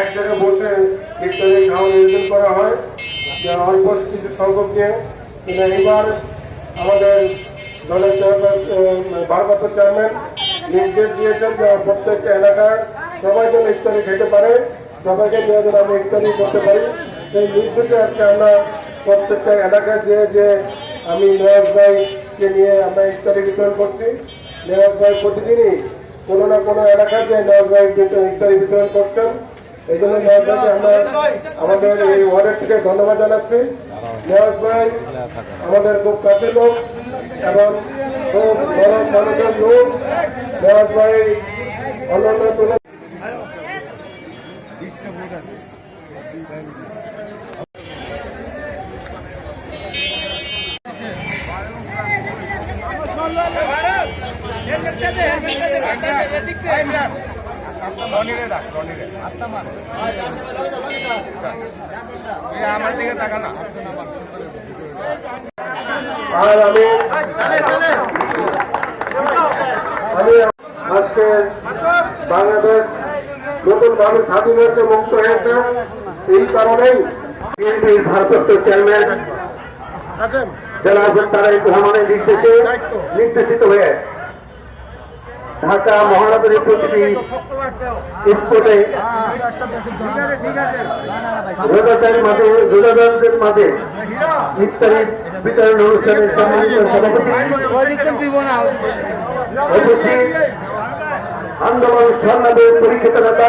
এক জায়গায় বসে ইত্যাদি খাওয়া নিয়োজন করা হয় অল্প কিছু সংখ্যককে কিন্তু এইবার আমাদের দলের চেয়ারম্যান ভারপ্রাপ্ত চেয়ারম্যান নির্দেশ দিয়েছেন যে প্রত্যেকটা এলাকার সবাই যেন ইত্যাদি খেতে পারে, সবাইকে নিয়ে যেন আমরা ইত্যাদি করতে পারি। সেই নির্দেশে আজকে আমরা প্রত্যেকটা এলাকায় যে যে আমি নয়াজ ভাইকে নিয়ে আমরা ইত্যাদি বিতরণ করছি। নয়াজ ভাই প্রতিদিনই কোনো না কোনো এলাকার যে ইত্যাদি বিতরণ করছেন। এই জন্য নয়াজ ভাইকে আমরা আমাদের এই ওয়ার্ডের থেকে ধন্যবাদ জানাচ্ছি। নয়াজ ভাই, আমাদের খুব কাছের লোক এবং খুব বড় মানুষের লোক। নয়াজ ভাই, অন্যান্য আমি আমি আজকে বাংলাদেশ নতুন ভাবে স্বাধীন হয়েছে মুক্ত হয়েছে এই কারণেই বিএনপির ভারপ্রাপ্ত চেয়ারম্যান জনাব তারেক রহমানের নির্দেশে নির্দেশিত হয়ে ঢাকা মহানগরীর প্রতিটি স্পটে রোজাদারের মাঝে রোজাদারদের মাঝে ইফতারি বিতরণ অনুষ্ঠানের সম্মানিত সভাপতি উপস্থিত আন্দোলন সংগ্রামের পরীক্ষিত নেতা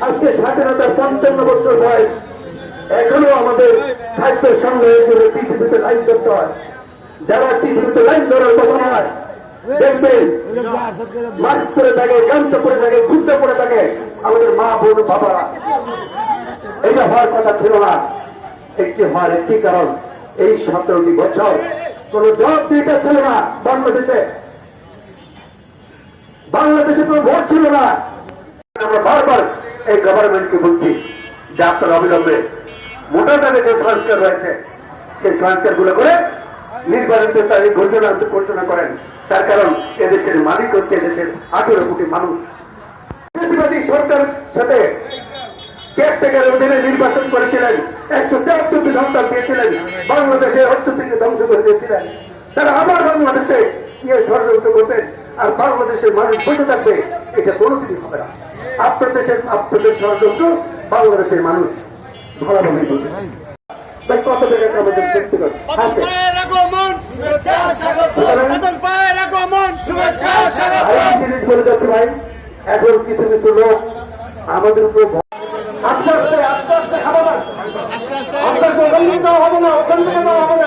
আজকে স্বাধীনতার পঞ্চান্ন বছর বয়স। এখনও আমাদের খাদ্যের সঙ্গে পৃথিবীতে লাইন করতে হয়। যারা পৃথিবীতে লাইন ধরার কথা নয় ছিল না। কোন বাংলাদেশে। বাংলাদেশে কোনো ভোট ছিল না। আমরা বারবার এই গভর্নমেন্টকে বলছি যে আপনার অবিলম্বে মোটা দাগে যে সংস্কার রয়েছে সেই সংস্কারগুলো করে নির্বাচিত তারিখ ঘোষণা ঘোষণা করেন। তার কারণ এদেশের মালিক হচ্ছে এদেশের আঠেরো কোটি মানুষ। সরকার সাথে কেয়ারটেকার অধীনে নির্বাচন করেছিলেন, একশো তেহাত্তরটি সন্তান দিয়েছিলেন বাংলাদেশের অর্থনীতি ধ্বংস করে দিয়েছিলেন। তারা আবার বাংলাদেশে গিয়ে ষড়যন্ত্র করবেন আর বাংলাদেশের মানুষ বসে থাকবে, এটা কোনোদিনই হবে না। আপনার দেশের আপনাদের ষড়যন্ত্র বাংলাদেশের মানুষ কত আমাদের আছে। আরেকটি জিনিস বলে যাচ্ছে ভাই এখন কিছু কিছু লোক আমাদের উপর আস্তে আস্তে আস্তে আস্তে খাব না। আপনাকে ওখান থেকে দেওয়া হবে না ওখান থেকে দেওয়া হবে না।